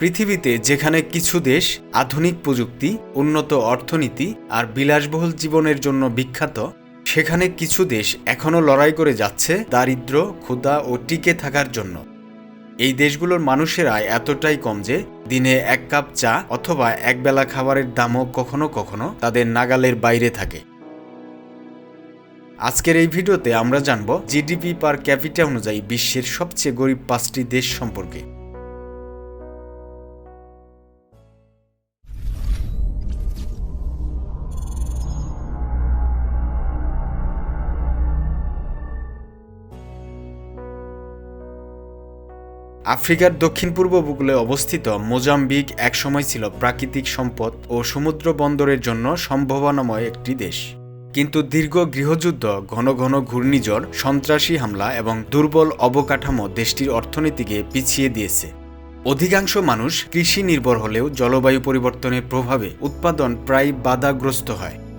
পৃথিবীতে যেখানে কিছু দেশ আধুনিক প্রযুক্তি, উন্নত অর্থনীতি আর বিলাসবহুল জীবনের জন্য বিখ্যাত, সেখানে কিছু দেশ এখনও লড়াই করে যাচ্ছে দারিদ্র, ক্ষুধা ও টিকে থাকার জন্য। এই দেশগুলোর মানুষের আয় এতটাই কম যে দিনে এক কাপ চা অথবা একবেলা খাবারের দামও কখনো কখনো তাদের নাগালের বাইরে থাকে। আজকের এই ভিডিওতে আমরা জানব জিডিপি পার ক্যাপিটা অনুযায়ী বিশ্বের সবচেয়ে গরিব পাঁচটি দেশ সম্পর্কে। আফ্রিকার দক্ষিণ পূর্ব উপকূলে অবস্থিত মোজাম্বিক একসময় ছিল প্রাকৃতিক সম্পদ ও সমুদ্র বন্দরের জন্য সম্ভাবনাময় একটি দেশ। কিন্তু দীর্ঘ গৃহযুদ্ধ, ঘন ঘন ঘূর্ণিঝড়, সন্ত্রাসী হামলা এবং দুর্বল অবকাঠামো দেশটির অর্থনীতিকে পিছিয়ে দিয়েছে। অধিকাংশ মানুষ কৃষি নির্ভর হলেও জলবায়ু পরিবর্তনের প্রভাবে উৎপাদন প্রায় বাধাগ্রস্ত হয়।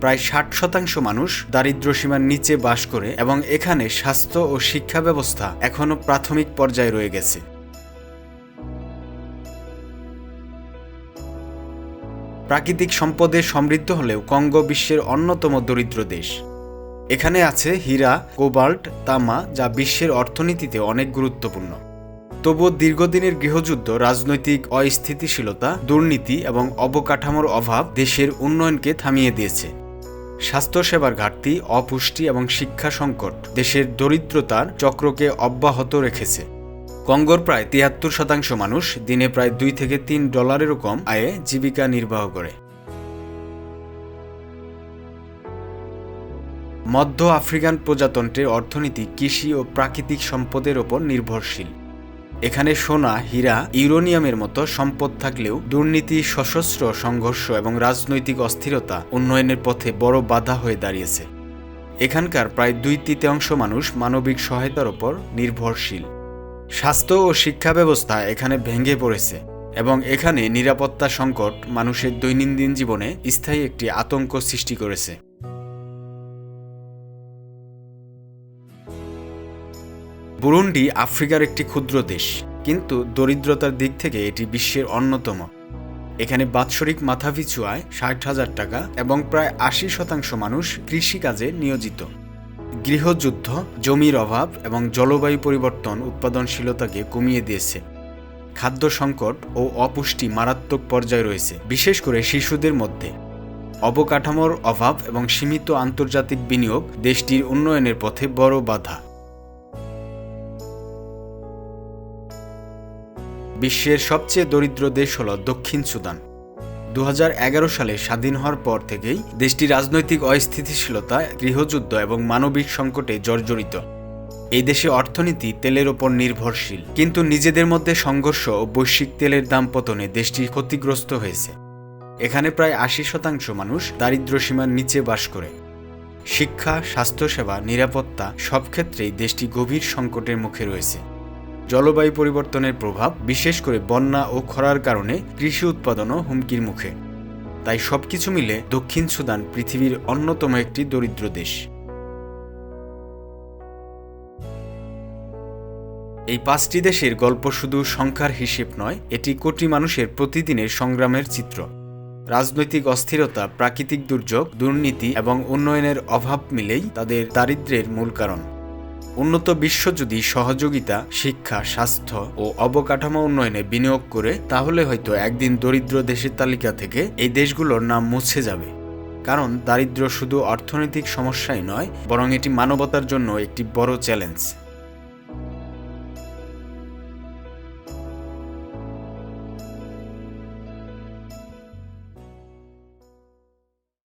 প্রায় ষাট শতাংশ মানুষ দারিদ্র সীমার নিচে বাস করে এবং এখানে স্বাস্থ্য ও শিক্ষা ব্যবস্থা এখনও প্রাথমিক পর্যায়ে রয়ে গেছে। প্রাকৃতিক সম্পদে সমৃদ্ধ হলেও কঙ্গো বিশ্বের অন্যতম দরিদ্র দেশ। এখানে আছে হীরা, কোবাল্ট, তামা, যা বিশ্বের অর্থনীতিতে অনেক গুরুত্বপূর্ণ। তবুও দীর্ঘদিনের গৃহযুদ্ধ, রাজনৈতিক অস্থিতিশীলতা, দুর্নীতি এবং অবকাঠামোর অভাব দেশের উন্নয়নকে থামিয়ে দিয়েছে। স্বাস্থ্যসেবার ঘাটতি, অপুষ্টি এবং শিক্ষা সংকট দেশের দরিদ্রতার চক্রকে অব্যাহত রেখেছে। কঙ্গোর প্রায় তিয়াত্তর শতাংশ মানুষ দিনে প্রায় দুই থেকে তিন ডলারেরও কম আয়ে জীবিকা নির্বাহ করে। মধ্য আফ্রিকান প্রজাতন্ত্রের অর্থনীতি কৃষি ও প্রাকৃতিক সম্পদের ওপর নির্ভরশীল। এখানে সোনা, হীরা, ইউরোনিয়ামের মতো সম্পদ থাকলেও দুর্নীতি, সশস্ত্র সংঘর্ষ এবং রাজনৈতিক অস্থিরতা উন্নয়নের পথে বড় বাধা হয়ে দাঁড়িয়েছে। এখানকার প্রায় দুই তৃতীয়াংশ মানুষ মানবিক সহায়তার ওপর নির্ভরশীল। স্বাস্থ্য ও শিক্ষা ব্যবস্থা এখানে ভেঙে পড়েছে এবং এখানে নিরাপত্তা সংকট মানুষের দৈনন্দিন জীবনে স্থায়ী একটি আতঙ্ক সৃষ্টি করেছে। বুরুন্ডি আফ্রিকার একটি ক্ষুদ্র দেশ, কিন্তু দরিদ্রতার দিক থেকে এটি বিশ্বের অন্যতম। এখানে বাৎসরিক মাথাপিছু আয় ষাট হাজার টাকা এবং প্রায় আশি শতাংশ মানুষ কৃষিকাজে নিয়োজিত। গৃহযুদ্ধ, জমির অভাব এবং জলবায়ু পরিবর্তন উৎপাদনশীলতাকে কমিয়ে দিয়েছে। খাদ্য সংকট ও অপুষ্টি মারাত্মক পর্যায়ে রয়েছে, বিশেষ করে শিশুদের মধ্যে। অবকাঠামোর অভাব এবং সীমিত আন্তর্জাতিক বিনিয়োগ দেশটির উন্নয়নের পথে বড় বাধা। বিশ্বের সবচেয়ে দরিদ্র দেশ হল দক্ষিণ সুদান। দু হাজার এগারো সালে স্বাধীন হওয়ার পর থেকেই দেশটি রাজনৈতিক অস্থিতিশীলতা, গৃহযুদ্ধ এবং মানবিক সংকটে জর্জরিত। এই দেশে অর্থনীতি তেলের ওপর নির্ভরশীল, কিন্তু নিজেদের মধ্যে সংঘর্ষ ও বৈশ্বিক তেলের দাম পতনে দেশটি ক্ষতিগ্রস্ত হয়েছে। এখানে প্রায় আশি শতাংশ মানুষ দারিদ্র সীমার নিচে বাস করে। শিক্ষা, স্বাস্থ্যসেবা, নিরাপত্তা সব ক্ষেত্রেই দেশটি গভীর সংকটের মুখে রয়েছে। জলবায়ু পরিবর্তনের প্রভাব, বিশেষ করে বন্যা ও খরার কারণে কৃষি উৎপাদনও হুমকির মুখে। তাই সবকিছু মিলে দক্ষিণ সুদান পৃথিবীর অন্যতম একটি দরিদ্র দেশ। এই পাঁচটি দেশের গল্প শুধু সংখ্যার হিসেব নয়, এটি কোটি মানুষের প্রতিদিনের সংগ্রামের চিত্র। রাজনৈতিক অস্থিরতা, প্রাকৃতিক দুর্যোগ, দুর্নীতি এবং উন্নয়নের অভাব মিলেই তাদের দারিদ্র্যের মূল কারণ। উন্নত বিশ্ব যদি সহযোগিতা, শিক্ষা, স্বাস্থ্য ও অবকাঠামো উন্নয়নে বিনিয়োগ করে, তাহলে হয়তো একদিন দরিদ্র দেশের তালিকা থেকে এই দেশগুলোর নাম মুছে যাবে। কারণ দারিদ্র শুধু অর্থনৈতিক সমস্যাই নয়, বরং এটি মানবতার জন্য একটি বড় চ্যালেঞ্জ।